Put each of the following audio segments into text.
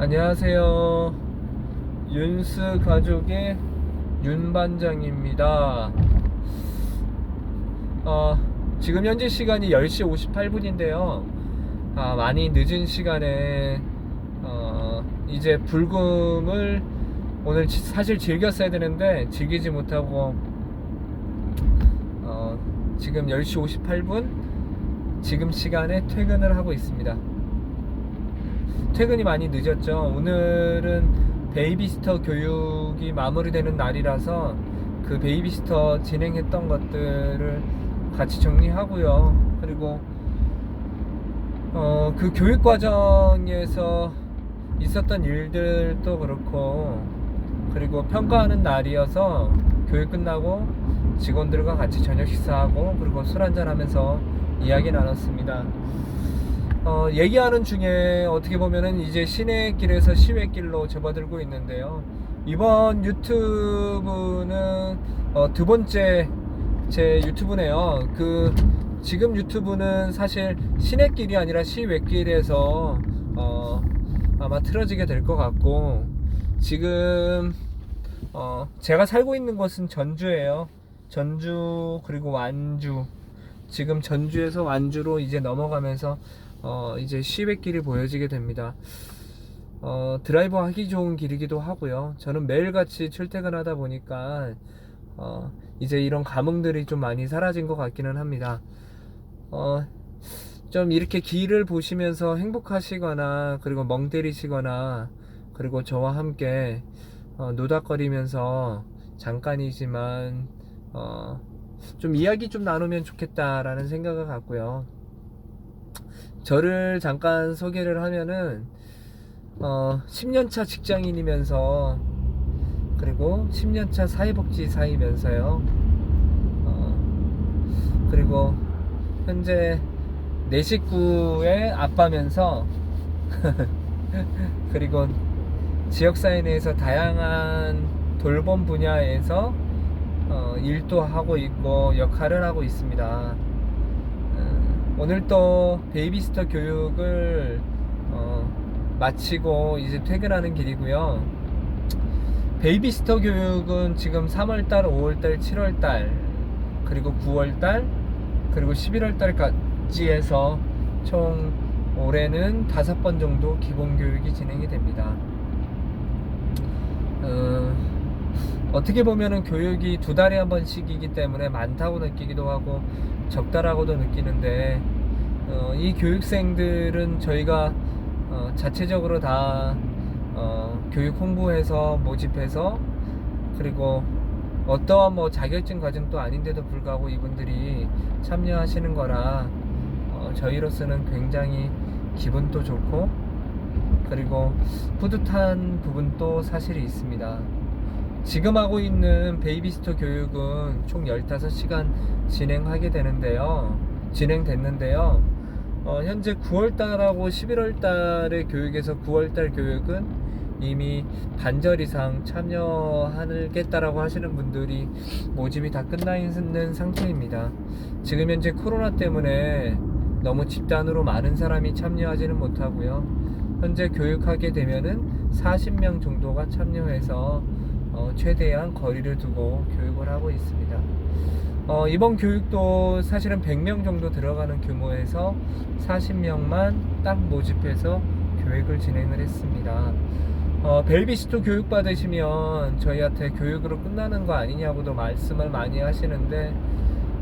안녕하세요. 윤스 가족의 윤반장입니다. 어, 지금 현재 시간이 10시 58분인데요. 아, 많이 늦은 시간에 어, 이제 불금을 오늘 지- 사실 즐겼어야 되는데 즐기지 못하고 어, 지금 10시 58분 지금 시간에 퇴근을 하고 있습니다. 퇴근이 많이 늦었죠. 오늘은 베이비스터 교육이 마무리되는 날이라서 그 베이비스터 진행했던 것들을 같이 정리하고요. 그리고 어, 그 교육 과정에서 있었던 일들도 그렇고 그리고 평가하는 날이어서 교육 끝나고 직원들과 같이 저녁 식사하고 그리고 술 한잔 하면서 이야기 나눴습니다. 어, 얘기하는 중에 어떻게 보면은 이제 시내길에서 시외길로 접어들고 있는데요. 이번 유튜브는 어, 두 번째 제 유튜브네요. 그 지금 유튜브는 사실 시내길이 아니라 시외길에서 어, 아마 틀어지게 될 것 같고 지금 어, 제가 살고 있는 곳은 전주예요. 전주 그리고 완주. 지금 전주에서 완주로 이제 넘어가면서 어, 이제 시외길이 보여지게 됩니다. 어, 드라이브 하기 좋은 길이기도 하고요. 저는 매일같이 출퇴근하다 보니까 어, 이제 이런 감흥들이 좀 많이 사라진 것 같기는 합니다. 어, 좀 이렇게 길을 보시면서 행복하시거나 그리고 멍 때리시거나 그리고 저와 함께 어, 노닥거리면서 잠깐이지만 어, 좀 이야기 좀 나누면 좋겠다라는 생각을 갖고요. 저를 잠깐 소개를 하면은 어, 10년차 직장인이면서 그리고 10년차 사회복지사이면서요. 어, 그리고 현재 내 식구의 아빠면서 그리고 지역사회 내에서 다양한 돌봄 분야에서 어, 일도 하고 있고 역할을 하고 있습니다. 음, 오늘 또 베이비스터 교육을 어, 마치고 이제 퇴근하는 길이고요. 베이비스터 교육은 지금 3월달, 5월달, 7월달, 그리고 9월달, 그리고 11월달까지 해서 총 올해는 다섯 번 정도 기본 교육이 진행이 됩니다. 어, 어떻게 보면은 교육이 두 달에 한 번씩이기 때문에 많다고 느끼기도 하고 적다라고도 느끼는데 어, 이 교육생들은 저희가 어, 자체적으로 다 어, 교육 홍보해서 모집해서 그리고 어떠한 뭐 자격증 과정도 아닌데도 불구하고 이분들이 참여하시는 거라 어, 저희로서는 굉장히 기분도 좋고 그리고 뿌듯한 부분도 사실이 있습니다. 지금 하고 있는 베이비스터 교육은 총 15시간 진행하게 되는데요. 진행됐는데요. 어, 현재 9월달하고 11월달의 교육에서 9월달 교육은 이미 반절 이상 참여하겠다라고 하시는 분들이 모집이 다 끝나 있는 상태입니다. 지금 현재 코로나 때문에 너무 집단으로 많은 사람이 참여하지는 못하고요. 현재 교육하게 되면은 40명 정도가 참여해서 어, 최대한 거리를 두고 교육을 하고 있습니다. 어, 이번 교육도 사실은 100명 정도 들어가는 규모에서 40명만 딱 모집해서 교육을 진행을 했습니다. 어, 벨비스토 교육 받으시면 저희한테 교육으로 끝나는 거 아니냐고도 말씀을 많이 하시는데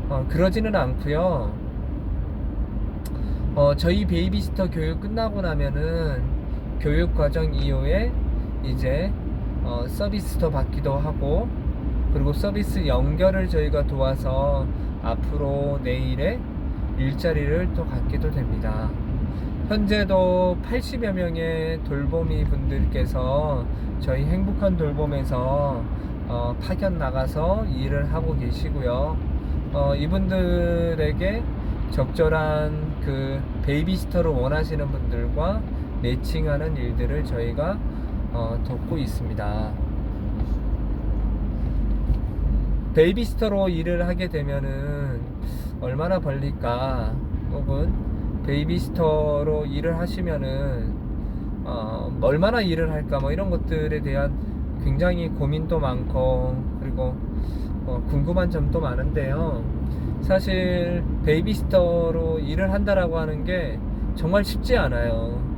어, 그러지는 않고요. 어, 저희 베이비스터 교육 끝나고 나면은 교육 과정 이후에 이제 어, 서비스도 받기도 하고 그리고 서비스 연결을 저희가 도와서 앞으로 내일에 일자리를 또 갖기도 됩니다. 현재도 80여 명의 돌보미 분들께서 저희 행복한 돌봄에서 어, 파견 나가서 일을 하고 계시고요. 어, 이분들에게 적절한 그 베이비스터를 원하시는 분들과 매칭하는 일들을 저희가 어, 돕고 있습니다. 베이비스터로 일을 하게 되면은 얼마나 벌릴까 혹은 베이비스터로 일을 하시면은 어, 얼마나 일을 할까 뭐 이런 것들에 대한 굉장히 고민도 많고 그리고 어, 궁금한 점도 많은데요. 사실 베이비시터로 일을 한다라고 하는 게 정말 쉽지 않아요.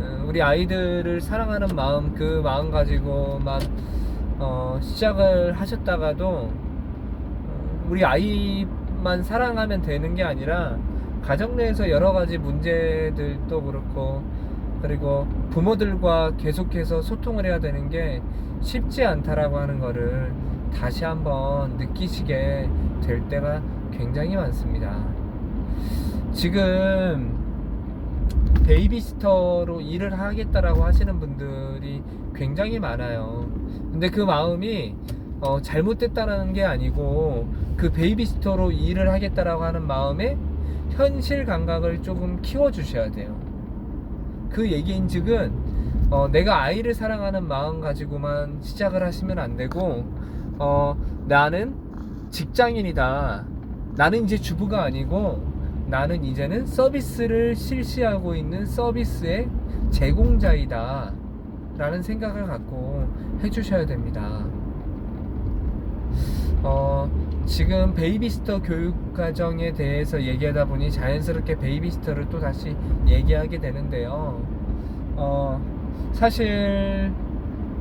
어, 우리 아이들을 사랑하는 마음 그 마음 가지고만 어, 시작을 하셨다가도 어, 우리 아이만 사랑하면 되는 게 아니라 가정 내에서 여러 가지 문제들도 그렇고 그리고 부모들과 계속해서 소통을 해야 되는 게 쉽지 않다라고 하는 거를 다시 한번 느끼시게 될 때가 굉장히 많습니다. 지금 베이비시터로 일을 하겠다라고 하시는 분들이 굉장히 많아요. 근데 그 마음이 어, 잘못됐다는 게 아니고 그 베이비시터로 일을 하겠다라고 하는 마음에 현실 감각을 조금 키워 주셔야 돼요. 그 얘기인 즉은 어, 내가 아이를 사랑하는 마음 가지고만 시작을 하시면 안 되고 어, 나는 직장인이다. 나는 이제 주부가 아니고 나는 이제는 서비스를 실시하고 있는 서비스의 제공자이다. 라는 생각을 갖고 해주셔야 됩니다. 어, 지금 베이비시터 교육 과정에 대해서 얘기하다 보니 자연스럽게 베이비시터를 또 다시 얘기하게 되는데요. 어, 사실,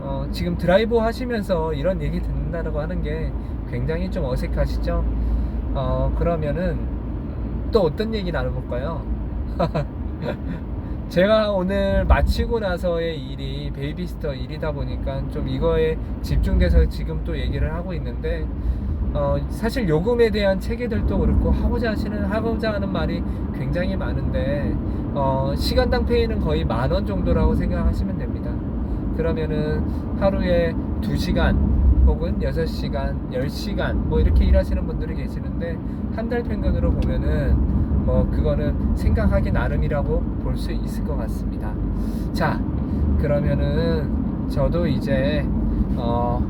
어, 지금 드라이브 하시면서 이런 얘기 듣는다고 하는 게 굉장히 좀 어색하시죠? 어, 그러면은 또 어떤 얘기 나눠볼까요? 제가 오늘 마치고 나서의 일이 베이비스터 일이다 보니까 좀 이거에 집중돼서 지금 또 얘기를 하고 있는데 어, 사실 요금에 대한 체계들도 그렇고 하고자 하시는 하고자 하는 말이 굉장히 많은데 어, 시간당 페이는 거의 만 원 정도라고 생각하시면 됩니다. 그러면은 하루에 2시간 혹은 6시간, 10시간 뭐 이렇게 일하시는 분들이 계시는데 한 달 평균으로 보면은 뭐 그거는 생각하기 나름이라고 볼 수 있을 것 같습니다. 자, 그러면은 저도 이제 어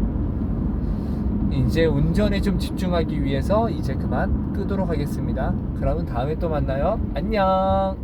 이제 운전에 좀 집중하기 위해서 이제 그만 끄도록 하겠습니다. 그러면 다음에 또 만나요. 안녕.